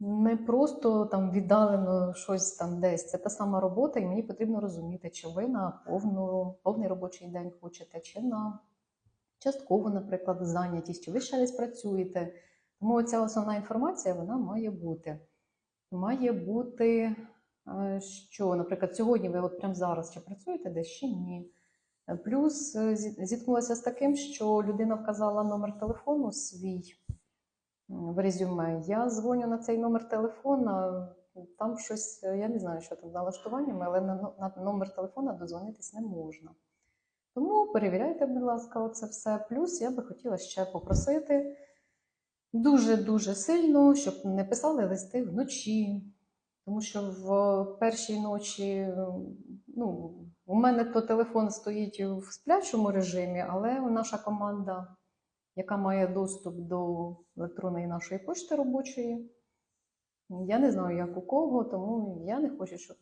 не просто там віддалено щось там десь. Це та сама робота, і мені потрібно розуміти, чи ви на повну, повний робочий день хочете, чи на часткову, наприклад, зайнятість, чи ви ще десь працюєте. Тому ця основна інформація вона має бути. Має бути, е, що, наприклад, сьогодні ви от прямо зараз чи працюєте десь, чи ні. Плюс е, зіткнулася з таким, що людина вказала номер телефону свій в резюме. Я дзвоню на цей номер телефона, там щось, е, я не знаю, що там з налаштуваннями, але на, номер телефона дозвонитись не можна. Тому перевіряйте, будь ласка, оце все. Плюс я би хотіла ще попросити дуже-дуже сильно, щоб не писали листи вночі. Тому що в першій ночі, ну, у мене то телефон стоїть в сплячому режимі, але наша команда, яка має доступ до електронної нашої пошти робочої, я не знаю, як у кого, тому я не хочу, щоб